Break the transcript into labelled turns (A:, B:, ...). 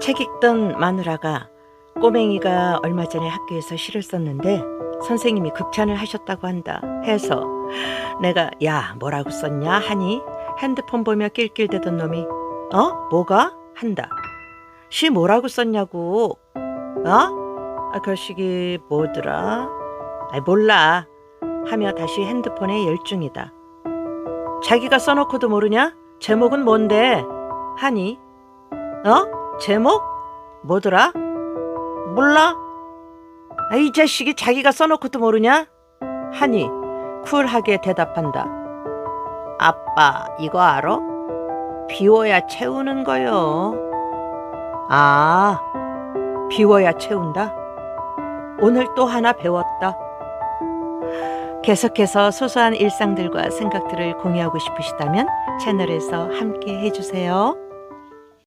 A: 책 읽던 마누라가 꼬맹이가 얼마 전에 학교에서 시를 썼는데 선생님이 극찬을 하셨다고 한다 해서 내가 야 뭐라고 썼냐? 하니? 핸드폰 보며 낄낄대던 놈이 어? 뭐가? 한다. 시 뭐라고 썼냐고. 어? 아, 그 시기 뭐더라? 아 몰라. 하며 다시 핸드폰에 열중이다. 자기가 써놓고도 모르냐? 제목은 뭔데? 하니? 어 제목 뭐더라 몰라 아, 이 자식이 자기가 써놓고도 모르냐? 하니 쿨하게 대답한다. 아빠 이거 알아? 비워야 채우는 거요. 아, 비워야 채운다? 오늘 또 하나 배웠다. 계속해서 소소한 일상들과 생각들을 공유하고 싶으시다면 채널에서 함께 해주세요.